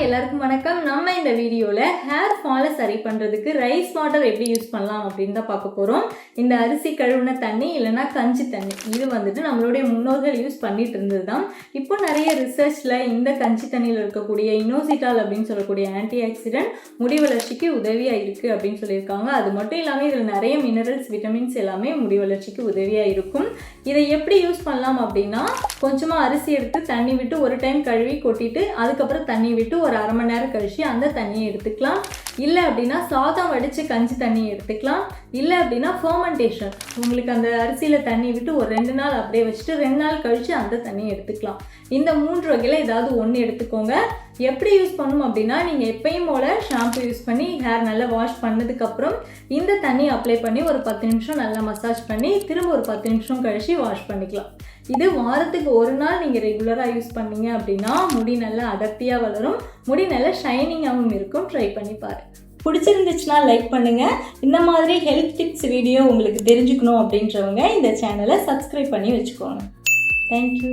Hi எல்லாருக்கும் வணக்கம். நம்ம இந்த வீடியோவில் ஹேர் ஃபாலை சரி பண்ணுறதுக்கு ரைஸ் வாட்டர் எப்படி யூஸ் பண்ணலாம் அப்படின்னு தான் பார்க்க போகிறோம் இந்த அரிசி கழுவுன தண்ணி இல்லைன்னா கஞ்சி தண்ணி இது வந்துட்டு நம்மளுடைய முன்னோர்கள் யூஸ் பண்ணிட்டு இருந்தது தான் இப்போ நிறைய ரிசர்ச்சில் இந்த கஞ்சி தண்ணியில் இருக்கக்கூடிய இனோசிட்டால் அப்படின்னு சொல்லக்கூடிய ஆன்டி ஆக்சிடென்ட் முடி வளர்ச்சிக்கு உதவியாக இருக்குது அப்படின்னு சொல்லியிருக்காங்க. அது மட்டும் இல்லாமல் இதில் நிறைய மினரல்ஸ் விட்டமின்ஸ் எல்லாமே முடி வளர்ச்சிக்கு உதவியாக இருக்கும். இதை எப்படி யூஸ் பண்ணலாம் அப்படின்னா கொஞ்சமாக அரிசி எடுத்து தண்ணி விட்டு ஒரு டைம் கழுவி கொட்டிட்டு அதுக்கப்புறம் தண்ணி விட்டு ஒரு அரை மணி நேரம் கழிச்சு அந்த தண்ணியை எடுத்துக்கலாம். இல்லை அப்படின்னா சாதம் வடித்து கஞ்சி தண்ணியை எடுத்துக்கலாம். இல்லை அப்படின்னா ஃபர்மெண்டேஷன் உங்களுக்கு அந்த அரிசியில் தண்ணி விட்டு ஒரு ரெண்டு நாள் அப்படியே வச்சுட்டு ரெண்டு நாள் கழித்து அந்த தண்ணியை எடுத்துக்கலாம். இந்த மூன்று வகையில் ஏதாவது ஒன்று எடுத்துக்கோங்க. எப்படி யூஸ் பண்ணணும் அப்படின்னா நீங்கள் எப்பயும் போல் ஷாம்பு யூஸ் பண்ணி ஹேர் நல்லா வாஷ் பண்ணதுக்கப்புறம் இந்த தண்ணி அப்ளை பண்ணி ஒரு பத்து நிமிஷம் நல்லா மசாஜ் பண்ணி திரும்ப ஒரு பத்து நிமிஷம் கழிச்சு வாஷ் பண்ணிக்கலாம். இது வாரத்துக்கு ஒரு நாள் நீங்கள் ரெகுலராக யூஸ் பண்ணீங்க அப்படின்னா முடி நல்லா அடர்த்தியாக வளரும். முடி நல்லா ஷைனிங்காகவும் இருக்கும். ட்ரை பண்ணி பாரு பிடிச்சிருந்துச்சுன்னா லைக் பண்ணுங்கள் இந்த மாதிரி ஹெல்த் டிப்ஸ் வீடியோ உங்களுக்கு தெரிஞ்சுக்கணும் அப்படின்றவங்க இந்த சேனலை சப்ஸ்கிரைப் பண்ணி வச்சுக்கோங்க. தேங்க்யூ